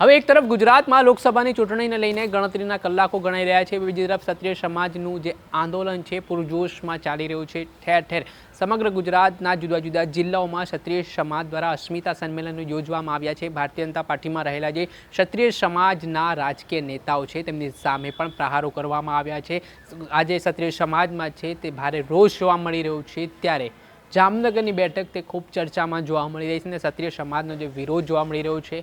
હવે એક તરફ ગુજરાતમાં લોકસભાની ચૂંટણીને લઈને ગણતરીના કલાકો ગણાઈ રહ્યા છે, બીજી તરફ ક્ષત્રિય સમાજનું જે આંદોલન છે, પૂરજોશમાં ચાલી રહ્યું છે, ઠેર ઠેર. સમગ્ર ગુજરાતના જુદા જુદા જિલ્લાઓમાં ક્ષત્રિય સમાજ દ્વારા અસ્મિતા સંમેલનો યોજવામાં આવ્યા છે. ભારતીય જનતા પાર્ટીમાં રહેલા જે ક્ષત્રિય સમાજના રાજકીય નેતાઓ છે, તેમની સામે પણ પ્રહારો કરવામાં આવ્યા છે. આજે ક્ષત્રિય સમાજમાં છે તે ભારે રોષ જોવા મળી રહ્યો છે ત્યારે જામનગરની બેઠક તે ખૂબ ચર્ચામાં જોવા મળી રહી છે અને ક્ષત્રિય સમાજનો જે વિરોધ જોવા મળી રહ્યો છે.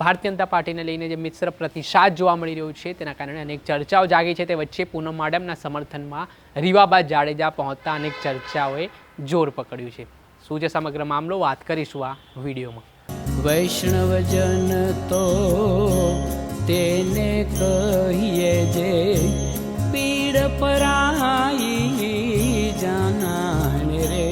ભારતીય જનતા પાર્ટીને લઈને જે મિશ્ર પ્રતિસાદ જોવા મળી રહ્યો છે તેના કારણે અનેક ચર્ચાઓ જાગી છે. તે વચ્ચે પૂનમ માડમના સમર્થનમાં રીવાબા જાડેજા પહોંચતા અનેક ચર્ચાઓએ જોર પકડ્યું છે. શું છે સમગ્ર મામલો? વાત કરીશું આ વિડીયોમાં. વૈષ્ણવજન તો તેને કહીએ જે પીડ પરાઈ જાનાને રે.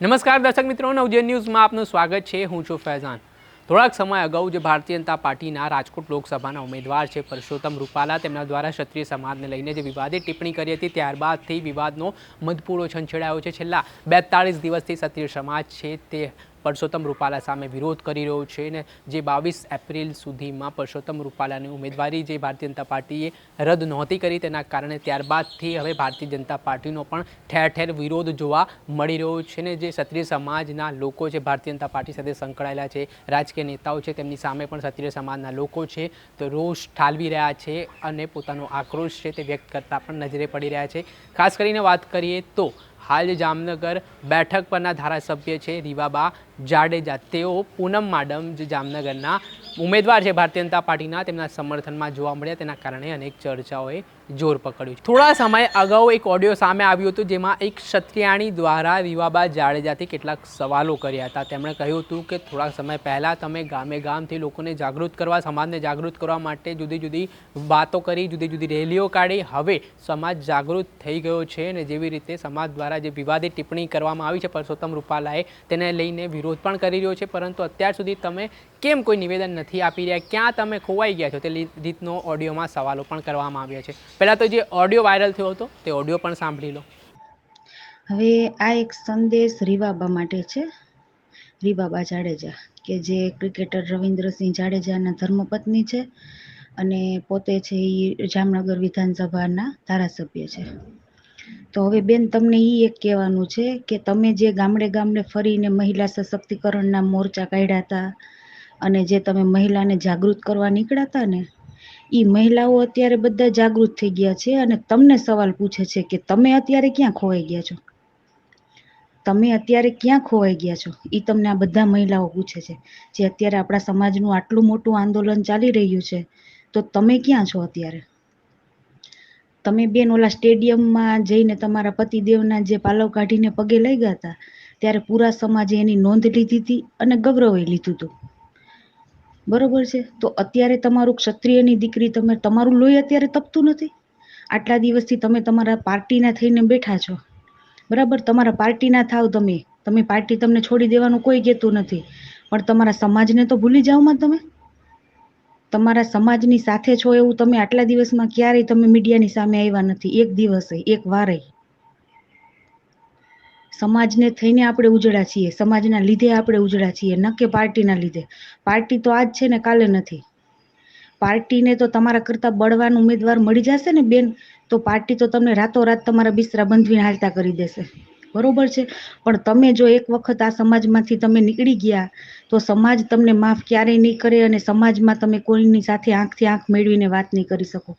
નમસ્કાર દર્શક મિત્રો નવજન ન્યૂઝમાં આપનું સ્વાગત છે. હું છું ફૈઝાન. થોડાક સમય અગાઉ જે ભારતીય જનતા પાર્ટીના રાજકોટ લોકસભાના ઉમેદવાર છે પરસોત્તમ રૂપાલા, તેમના દ્વારા ક્ષત્રિય સમાજને લઈને જે વિવાદિત ટિપ્પણી કરી હતી, ત્યારબાદથી વિવાદનો મધપૂરો છંછેડાયો છે. છેલ્લા બેતાળીસ દિવસથી ક્ષત્રિય સમાજ છે તે પરસોત્તમ રૂપાલા સામે વિરોધ કરી રહ્યો છે ને જે બાવીસ એપ્રિલ સુધીમાં પરસોત્તમ રૂપાલાની ઉમેદવારી જે ભારતીય જનતા પાર્ટીએ રદ નહોતી કરી તેના કારણે ત્યારબાદથી હવે ભારતીય જનતા પાર્ટીનો પણ ઠેર ઠેર વિરોધ જોવા મળી રહ્યો છે ને જે ક્ષત્રિય સમાજના લોકો છે, ભારતીય જનતા પાર્ટી સાથે સંકળાયેલા છે, રાજકીય નેતાઓ છે, તેમની સામે પણ ક્ષત્રિય સમાજના લોકો છે, તો રોષ ઠાલવી રહ્યા છે અને પોતાનો આક્રોશ છે તે વ્યક્ત કરતા પણ નજરે પડી રહ્યા છે. ખાસ કરીને વાત કરીએ તો હાલ જામનગર બેઠક પરના ધારાસભ્ય છે રીવાબા જાડેજા. તેઓ પૂનમ માડમ જે જામનગરના ઉમેદવાર છે ભારતીય જનતા પાર્ટીના. તેમના સમર્થનમાં જોવા મળ્યા. તેના કારણે અનેક ચર્ચાઓએ જોર પકડ્યું થોડા સમય અગાઉ એક ઓડિયો સામે આવ્યું હતું જેમાં એક ક્ષત્રિયાણી દ્વારા રીવાબા જાડેજાથી કેટલાક સવાલો કર્યા હતા. તેમણે કહ્યું હતું કે થોડાક સમય પહેલાં તમે ગામે ગામથી લોકોને જાગૃત કરવા, સમાજને જાગૃત કરવા માટે જુદી જુદી વાતો કરી, જુદી જુદી રેલીઓ કાઢી. હવે સમાજ જાગૃત થઈ ગયો છે અને જેવી રીતે સમાજ દ્વારા જે વિવાદિત ટિપ્પણી કરવામાં આવી છે, પરસોત્તમ રૂપાલાએ તેને લઈને વિરોધ પણ કરી રહ્યો છે. પરંતુ અત્યાર સુધી તમે કેમ કોઈ નિવેદન નથી આપી રહ્યા? ક્યાં તમે ખોવાઈ ગયા છો? તે રીતનો ઓડિયોમાં સવાલો પણ કરવામાં આવ્યા છે. પહેલાં તો જે ઓડિયો વાયરલ થયો હતો, તે ઓડિયો પણ સાંભળી લો. હવે આ એક સંદેશ રીવાબા માટે છે. રીબાબા જાડેજા, કે જે ક્રિકેટર રવિન્દ્રસિંહ જાડેજાના ધર્મપત્ની છે અને પોતે છે એ જામનગર વિધાનસભાના ધારાસભ્ય છે. તો હવે બેન, તમને એ એક કહેવાનું છે કે તમે જે ગામડે ગામડે ફરીને મહિલા સશક્તિકરણના મોરચા કાઢ્યા હતા અને જે તમે મહિલાને જાગૃત કરવા નીકળ્યા હતા ને એ મહિલાઓ અત્યારે બધા જાગૃત થઈ ગયા છે અને તમને સવાલ પૂછે છે કે તમે અત્યારે ક્યાં ખોવાઈ ગયા છો? તમે અત્યારે ક્યાં ખોવાઈ ગયા છો? એ તમને આ બધા મહિલાઓ પૂછે છે. જે અત્યારે આપણા સમાજનું આટલું મોટું આંદોલન ચાલી રહ્યું છે, તો તમે ક્યાં છો અત્યારે? તમે બેન ઓલા સ્ટેડિયમમાં જઈને તમારા પતિદેવના જે પાલવ કાઢીને પગે લઈ ગયા હતા, ત્યારે પૂરા સમાજે એની નોંધ લીધી હતી અને ગૌરવે લીધું હતું. બરોબર છે? તો અત્યારે તમારું ક્ષત્રિયની દીકરી તમે, તમારું લોહી અત્યારે તપતું નથી? આટલા દિવસથી તમે તમારા પાર્ટીના થઈને બેઠા છો. બરાબર? તમારા પાર્ટીના થાવ તમે. તમે પાર્ટી તમને છોડી દેવાનું કોઈ કહેતું નથી. પણ તમારા સમાજને તો ભૂલી જાઓમાં તમે. તમારા સમાજની સાથે છો એવું તમે આટલા દિવસમાં ક્યારેય તમે મીડિયાની સામે આવ્યા નથી. એક દિવસે, એક વારે. સમાજને થઈને આપણે ઉજળા છીએ. સમાજના લીધે આપણે ઉજળા છીએ, ન કે પાર્ટીના લીધે. પાર્ટી તો આજ છે ને કાલે નથી. પાર્ટીને તો તમારા કરતા બળવાન ઉમેદવાર મળી જશે ને બેન, તો પાર્ટી તો તમને રાતોરાત તમારા બિસ્તરા બંધવીને હાલતા કરી દેશે. બરોબર છે? પણ તમે જો એક વખત આ સમાજમાંથી તમે નીકળી ગયા, તો સમાજ તમને માફ ક્યારેય નહીં કરે અને સમાજમાં તમે કોઈની સાથે આંખથી આંખ મેળવીને વાત નહીં કરી શકો.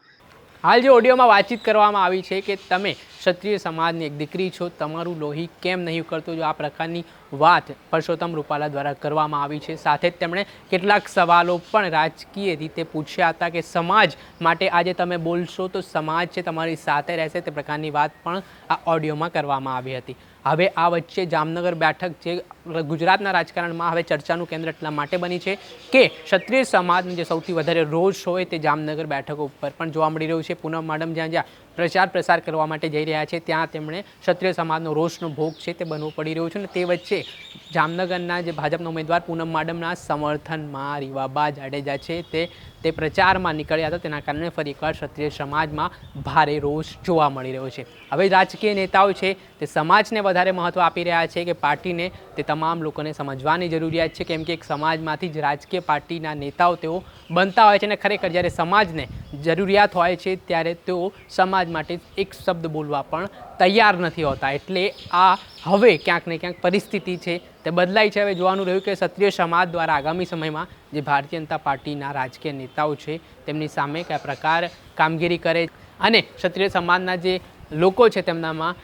હાલ જે ઓડિયોમાં વાતચીત કરવામાં આવી છે કે તમે ક્ષત્રિય સમાજની એક દીકરી છો, તમારું લોહી કેમ નહીં ઉકળતું? જો આ પ્રકારની વાત પરસોત્તમ રૂપાલા દ્વારા કરવામાં આવી છે. સાથે જ તેમણે કેટલાક સવાલો પણ રાજકીય રીતે પૂછ્યા હતા કે સમાજ માટે આજે તમે બોલશો તો સમાજ છે તમારી સાથે રહેશે તે પ્રકારની વાત પણ આ ઓડિયોમાં કરવામાં આવી હતી. હવે આ વચ્ચે જામનગર બેઠક જે ગુજરાતના રાજકારણમાં હવે ચર્ચાનું કેન્દ્ર એટલા માટે બની છે કે ક્ષત્રિય સમાજનો જે સૌથી વધારે રોષ હોય તે જામનગર બેઠક ઉપર પણ જોવા મળી રહ્યું છે. પૂનમ, મેડમ, જ્યાં જ્યાં પ્રચાર પ્રસાર કરવા માટે જઈ રહ્યા છે. ત્યાં તેમણે ક્ષત્રિય સમાજનો રોષનો ભોગ છે તે બનવું પડી રહ્યું છે અને તે વચ્ચે જામનગરના જે ભાજપના ઉમેદવાર પૂનમ માડમના સમર્થનમાં રીવાબા જાડેજા છે તે તે પ્રચારમાં નીકળ્યા હતા. તેના કારણે ફરી એકવાર ક્ષત્રિય સમાજમાં ભારે રોષ જોવા મળી રહ્યો છે. હવે રાજકીય નેતાઓ છે તે સમાજને વધારે મહત્ત્વ આપી રહ્યા છે કે પાર્ટીને તે તમામ લોકોને સમજવાની જરૂરિયાત છે. કેમ કે એક સમાજમાંથી જ રાજકીય પાર્ટીના નેતાઓ તેઓ બનતા હોય છે અને ખરેખર જ્યારે સમાજને જરૂરિયાત હોય છે ત્યારે તેઓ સમાજ માટે એક શબ્દ બોલવા પણ તૈયાર નથી હોતા. એટલે આ હવે ક્યાંક ને ક્યાંક પરિસ્થિતિ છે તે બદલાઈ છે. હવે જોવાનું રહ્યું કે ક્ષત્રિય સમાજ દ્વારા આગામી સમયમાં જે ભારતીય જનતા પાર્ટીના રાજકીય નેતાઓ છે તેમની સામે કયા પ્રકાર કામગીરી કરે અને ક્ષત્રિય સમાજના જે લોકો છે તેમનામાં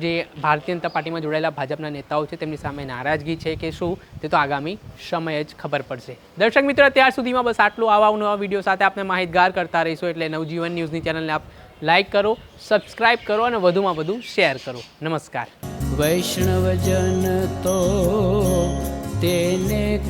જે ભારતીય જનતા પાર્ટીમાં જોડાયેલા ભાજપના નેતાઓ છે તેમની સામે નારાજગી છે કે શું તે તો આગામી સમયે જ ખબર પડશે. દર્શક મિત્રો, અત્યાર સુધીમાં બસ આટલું આવા નવા વીડિયો સાથે આપણે માહિતગાર કરતા રહીશું. એટલે નવજીવન ન્યૂઝની ચેનલને આપ લાઇક કરો સબસ્ક્રાઇબ કરો અને વધુમાં વધુ શેર કરો. નમસ્કાર. વૈષ્ણવજન તો તેને